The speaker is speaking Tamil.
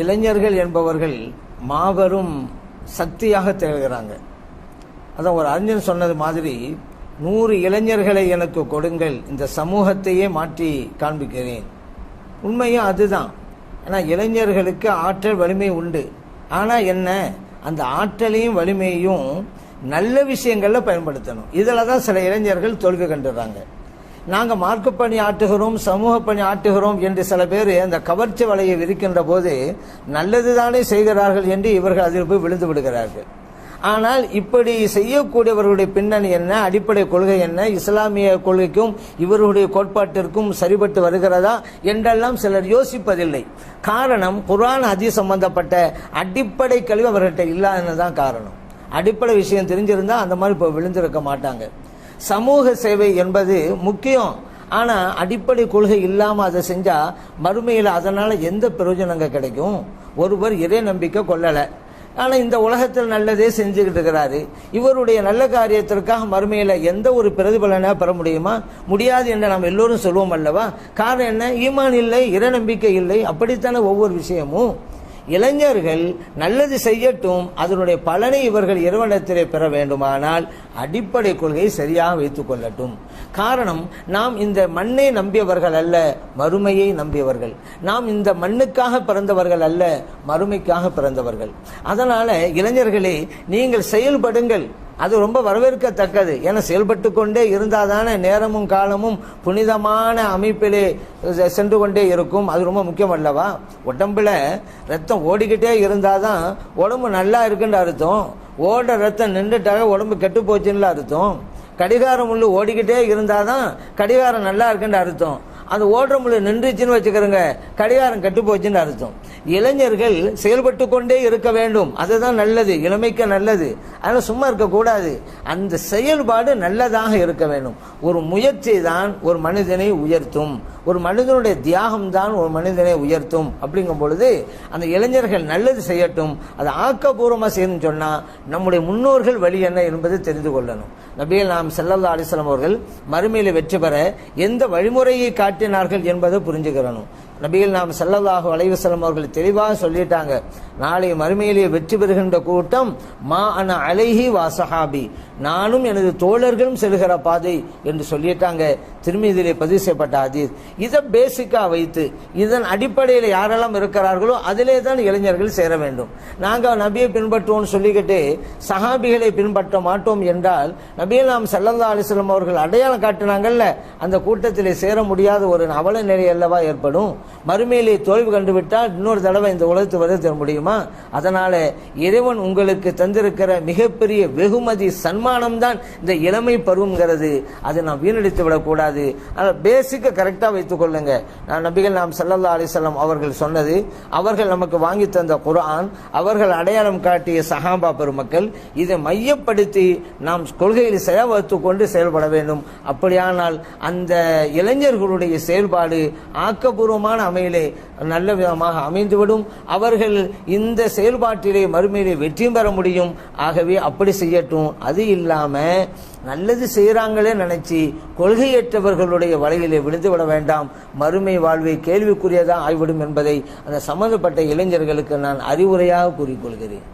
இளைஞர்கள் என்பவர்கள் மாபெரும் சக்தியாக திகழ்கிறாங்க. அதான் ஒரு அறிஞர் சொன்னது மாதிரி நூறு இளைஞர்களை எனக்கு கொடுங்கள் இந்த சமூகத்தையே மாற்றி காண்பிக்கிறேன். உண்மையும் அதுதான். ஆனால் இளைஞர்களுக்கு ஆற்றல் வலிமை உண்டு. ஆனால் என்ன அந்த ஆற்றலையும் வலிமையும் நல்ல விஷயங்களில் பயன்படுத்தணும். இதில் தான் சில இளைஞர்கள் தோல்வி கண்டுறாங்க. நாங்கள் மார்க்க பணி ஆட்டுகிறோம் சமூக பணி ஆட்டுகிறோம் என்று சில பேர் அந்த கவர்ச்சி வலையை விரிக்கின்ற போது நல்லதுதானே செய்கிறார்கள் என்று இவர்கள் அதில் போய் விழுந்து விடுகிறார்கள். ஆனால் இப்படி செய்யக்கூடியவர்களுடைய பின்னணி என்ன அடிப்படை கொள்கை என்ன இஸ்லாமிய கொள்கைக்கும் இவர்களுடைய கோட்பாட்டிற்கும் சரிபட்டு வருகிறதா என்றெல்லாம் சிலர் யோசிப்பதில்லை. காரணம் குரான் அதி சம்பந்தப்பட்ட அடிப்படை கல்வி அவர்கிட்ட இல்லாததான் காரணம். அடிப்படை விஷயம் தெரிஞ்சிருந்தா அந்த மாதிரி இப்போ விழுந்திருக்க மாட்டாங்க. சமூக சேவை என்பது முக்கியம். ஆனால் அடிப்படை கொள்கை இல்லாமல் அதை செஞ்சால் மறுமையில் அதனால் எந்த பிரயோஜனங்க கிடைக்கும்? ஒருவர் இறை நம்பிக்கை கொள்ளலை. ஆனால் இந்த உலகத்தில் நல்லதே செஞ்சுக்கிட்டு இருக்கிறாரு. இவருடைய நல்ல காரியத்திற்காக மறுமையில் எந்த ஒரு பிரதிபலனாக பெற முடியுமா? முடியாது என்று நாம் எல்லோரும் சொல்லுவோம் அல்லவா? காரணம் என்ன? ஈமான் இல்லை இறை நம்பிக்கை இல்லை. அப்படித்தானே ஒவ்வொரு விஷயமும்? இளைஞர்கள் நல்லது செய்யட்டும் அதனுடைய பலனை இவர்கள் இறைவனத்திலே பெற வேண்டுமானால் அடிப்படை கொள்கையை சரியாக வைத்துக் கொள்ளட்டும். காரணம் நாம் இந்த மண்ணை நம்பியவர்கள் அல்ல மறுமையை நம்பியவர்கள். நாம் இந்த மண்ணுக்காக பிறந்தவர்கள் அல்ல மறுமைக்காக பிறந்தவர்கள். அதனால இளைஞர்களே நீங்கள் செயல்படுங்கள். அது ரொம்ப வரவேற்கத்தக்கது. ஏன்னா செயல்பட்டு கொண்டே இருந்தாதானே நேரமும் காலமும் புனிதமான அமைப்பிலே சென்று கொண்டே இருக்கும். அது ரொம்ப முக்கியம் அல்லவா? உடம்புல ரத்தம் ஓடிக்கிட்டே இருந்தாதான் உடம்பு நல்லா இருக்குன்னு அர்த்தம். ஓடுற ரத்தம் நின்றுட்டாக உடம்பு கெட்டு போச்சுன்னு அர்த்தம். கடிகாரம் முள்ளு ஓடிக்கிட்டே இருந்தால் தான் கடிகாரம் நல்லா இருக்குன்னு அர்த்தம். அந்த ஓடுற முள்ளு நின்றுச்சுன்னு வச்சுக்கிறோங்க கடிகாரம் கெட்டு போச்சுன்னு அர்த்தம். இளைஞர்கள் செயல்பட்டு கொண்டே இருக்க வேண்டும். அதுதான் நல்லது இளமைக்கு நல்லது. அதனால் சும்மா இருக்கக்கூடாது அந்த செயல்பாடு நல்லதாக இருக்க வேண்டும். ஒரு முயற்சி தான் ஒரு மனிதனை உயர்த்தும். ஒரு மனிதனுடைய தியாகம் தான் ஒரு மனிதனை உயர்த்தும். அப்படிங்கும் பொழுது அந்த இளைஞர்கள் நல்லது செய்யட்டும் அதை ஆக்கப்பூர்வமாக செய்யணும்னு சொன்னால் நம்முடைய முன்னோர்கள் வழி என்ன என்பதை தெரிந்து கொள்ளணும். நபிகள் நாம் செல்லல்லா அலிஸ்லாம் அவர்கள் மறுமையில் வெற்றி பெற எந்த வழிமுறையை காட்டினார்கள் என்பதை புரிஞ்சுக்கிறணும். நபியில் நாம் செல்லதாக அலைவசலம் அவர்கள் தெளிவாக சொல்லிட்டாங்க. நாளை மறுமையிலே வெற்றி பெறுகின்ற கூட்டம் மா அன அலைஹி வாசஹாபி நானும் எனது தோழர்களும் செல்கிற பாதை என்று சொல்லிட்டாங்க. திருமீதியிலே பதிவு செய்யப்பட்ட அதீர் இதை பேசிக்காக வைத்து இதன் அடிப்படையில் யாரெல்லாம் இருக்கிறார்களோ அதிலே தான் இளைஞர்கள் சேர வேண்டும். நாங்கள் நபியை பின்பற்றுவோம்னு சொல்லிக்கிட்டு சஹாபிகளை பின்பற்ற மாட்டோம் என்றால் நபியை நாம் செல்லந்தா அலிஸ்லாம் அவர்கள் அடையாளம் காட்டினாங்கல்ல அந்த கூட்டத்தில் சேர முடியாத ஒரு அவல நிலை அல்லவா ஏற்படும்? மறுமையிலே தோல்வி கண்டுவிட்டால் இன்னொரு தடவை இந்த உலகத்து வர தர முடியுமா? அதனால் இறைவன் உங்களுக்கு தந்திருக்கிற மிகப்பெரிய வெகுமதி சன்மானம் தான் இந்த இளமை பருவங்கிறது அதை நாம் வீணடித்து விடக்கூடாது அதனால் பேசிக்கை கரெக்டாக வைத்துக் கொள்ளுங்க. நான் நபிகள் நாம் சல்லல்லா அலிசல்லாம் அவர்கள் சொன்னது அவர்கள் நமக்கு வாங்கி தந்த குரான் அவர்கள் அடையாளம் காட்டிய சஹாபா பெருமக்கள் இதை மையப்படுத்தி நாம் கொள்கையில் செயல்படுத்து கொண்டு செயல்பட வேண்டும். அப்படியானால் அந்த இளைஞர்களுடைய செயல்பாடு ஆக்கப்பூர்வமான அமையிலே நல்ல விதமாக அமைந்துவிடும். அவர்கள் இந்த செயல்பாட்டிலே மறுமையிலே வெற்றியும் பெற முடியும். ஆகவே அப்படி செய்யட்டும். அது இல்லாம நல்லது செய்யறாங்களே நினைச்சு கொள்கையற்றவர்களுடைய வலையிலே விழுந்து விட வேண்டாம். மறுமை வாழ்வை கேள்விக்குரியதாக ஆய்விடும் என்பதை அந்த சம்பந்தப்பட்ட இளைஞர்களுக்கு நான் அறிவுரையாக கூறிக்கொள்கிறேன்.